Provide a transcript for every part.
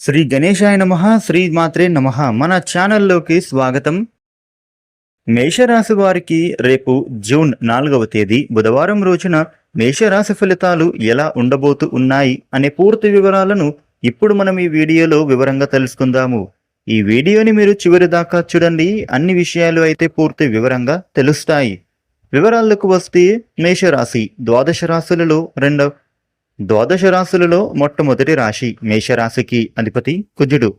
శ్రీ గణేశాయ నమ శ్రీ మాత్రే నమ. మన ఛానల్లోకి స్వాగతం. మేషరాశి వారికి రేపు జూన్ నాలుగవ తేదీ బుధవారం రోజున మేషరాశి ఫలితాలు ఎలా ఉండబోతూ ఉన్నాయి అనే పూర్తి వివరాలను ఇప్పుడు మనం ఈ వీడియోలో వివరంగా తెలుసుకుందాము. ఈ వీడియోని మీరు చివరి దాకా చూడండి. అన్ని విషయాలు అయితే పూర్తి వివరంగా తెలుస్తాయి. వివరాలకు వస్తే మేషరాశి ద్వాదశ రాశులలో రెండవ ద్వాదశ రాశులలో మొట్టమొదటి రాశి మేషరాశికి అధిపతి కుజుడు.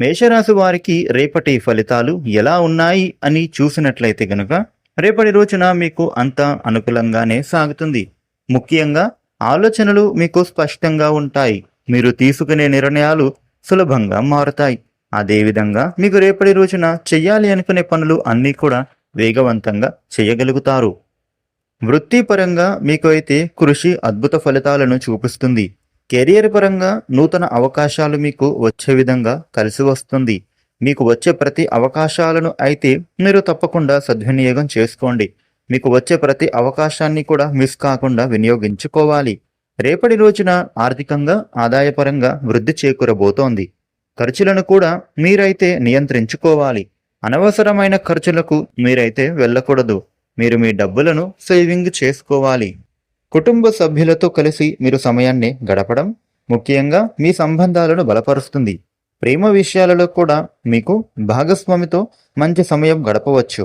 మేషరాశి వారికి రేపటి ఫలితాలు ఎలా ఉన్నాయి అని చూసినట్లయితే గనుక రేపటి రోజున మీకు అంతా అనుకూలంగానే సాగుతుంది. ముఖ్యంగా ఆలోచనలు మీకు స్పష్టంగా ఉంటాయి. మీరు తీసుకునే నిర్ణయాలు సులభంగా మారుతాయి. అదేవిధంగా మీకు రేపటి రోజున చెయ్యాలి అనుకునే పనులు అన్నీ కూడా వేగవంతంగా చేయగలుగుతారు. వృత్తిపరంగా మీకు అయితే కృషి అద్భుత ఫలితాలను చూపిస్తుంది. కెరియర్ పరంగా నూతన అవకాశాలు మీకు వచ్చే విధంగా కలిసి వస్తుంది. మీకు వచ్చే ప్రతి అవకాశాలను అయితే మీరు తప్పకుండా సద్వినియోగం చేసుకోండి. మీకు వచ్చే ప్రతి అవకాశాన్ని కూడా మిస్ కాకుండా వినియోగించుకోవాలి. రేపటి రోజున ఆర్థికంగా ఆదాయపరంగా వృద్ధి చేకూరబోతోంది. ఖర్చులను కూడా మీరైతే నియంత్రించుకోవాలి. అనవసరమైన ఖర్చులకు మీరైతే వెళ్ళకూడదు. మీరు మీ డబ్బులను సేవింగ్ చేసుకోవాలి. కుటుంబ సభ్యులతో కలిసి మీరు సమయాన్ని గడపడం ముఖ్యంగా మీ సంబంధాలను బలపరుస్తుంది. ప్రేమ విషయాలలో కూడా మీకు భాగస్వామితో మంచి సమయం గడపవచ్చు.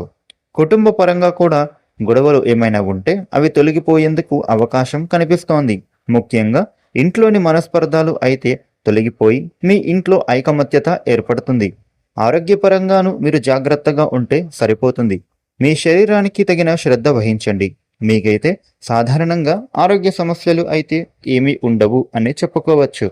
కుటుంబ పరంగా కూడా గొడవలు ఏమైనా ఉంటే అవి తొలగిపోయేందుకు అవకాశం కనిపిస్తోంది. ముఖ్యంగా ఇంట్లోని మనస్పర్ధాలు అయితే తొలగిపోయి మీ ఇంట్లో ఐకమత్యత ఏర్పడుతుంది. ఆరోగ్యపరంగాను మీరు జాగ్రత్తగా ఉంటే సరిపోతుంది. మీ శరీరానికి తగిన శ్రద్ధ వహించండి. మీకైతే సాధారణంగా ఆరోగ్య సమస్యలు అయితే ఏమీ ఉండవు అని చెప్పుకోవచ్చు.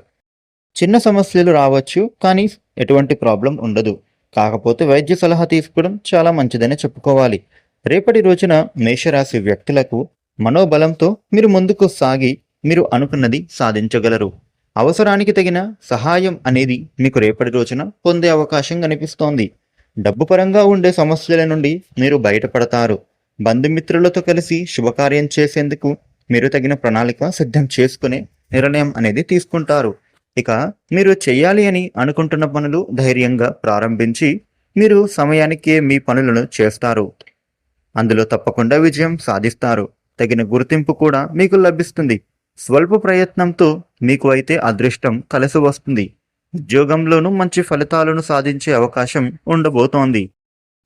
చిన్న సమస్యలు రావచ్చు కానీ ఎటువంటి ప్రాబ్లం ఉండదు. కాకపోతే వైద్య సలహా తీసుకోవడం చాలా మంచిదని చెప్పుకోవాలి. రేపటి రోజున మేషరాశి వ్యక్తులకు మనోబలంతో మీరు ముందుకు సాగి మీరు అనుకున్నది సాధించగలరు. అవసరానికి తగిన సహాయం అనేది మీకు రేపటి రోజున పొందే అవకాశం కనిపిస్తోంది. డబ్బు పరంగా ఉండే సమస్యల నుండి మీరు బయటపడతారు. బంధుమిత్రులతో కలిసి శుభకార్యం చేసేందుకు మీరు తగిన ప్రణాళిక సిద్ధం చేసుకునే నిర్ణయం అనేది తీసుకుంటారు. ఇక మీరు చేయాలి అని అనుకుంటున్న పనులు ధైర్యంగా ప్రారంభించి మీరు సమయానికే మీ పనులను చేస్తారు. అందులో తప్పకుండా విజయం సాధిస్తారు. తగిన గుర్తింపు కూడా మీకు లభిస్తుంది. స్వల్ప ప్రయత్నంతో మీకు అయితే అదృష్టం కలిసి వస్తుంది. ఉద్యోగంలోనూ మంచి ఫలితాలను సాధించే అవకాశం ఉండబోతోంది.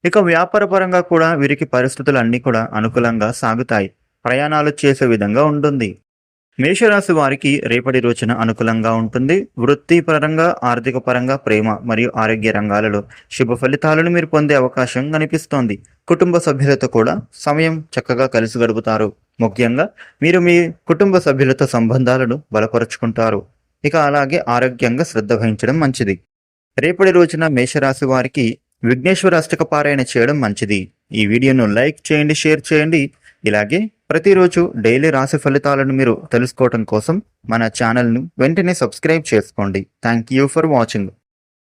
ఇక వ్యాపారపరంగా కూడా వీరికి పరిస్థితులు అన్నీ కూడా అనుకూలంగా సాగుతాయి. ప్రయాణాలు చేసే విధంగా ఉంటుంది. మేషరాశి వారికి రేపటి రోజున అనుకూలంగా ఉంటుంది. వృత్తిపరంగా ఆర్థిక పరంగా ప్రేమ మరియు ఆరోగ్య రంగాలలో శుభ ఫలితాలను మీరు పొందే అవకాశం కనిపిస్తోంది. కుటుంబ సభ్యులతో కూడా సమయం చక్కగా కలిసి గడుపుతారు. ముఖ్యంగా మీరు మీ కుటుంబ సభ్యులతో సంబంధాలను బలపరుచుకుంటారు. ఇక అలాగే ఆరోగ్యంగా శ్రద్ధ వహించడం మంచిది. రేపటి రోజున మేషరాశి వారికి విఘ్నేశ్వర అష్టక పారాయణ చేయడం మంచిది. ఈ వీడియోను లైక్ చేయండి షేర్ చేయండి. ఇలాగే ప్రతిరోజు డైలీ రాశి ఫలితాలను మీరు తెలుసుకోవడం కోసం మన ఛానల్ను వెంటనే సబ్స్క్రైబ్ చేసుకోండి. Thank you for watching.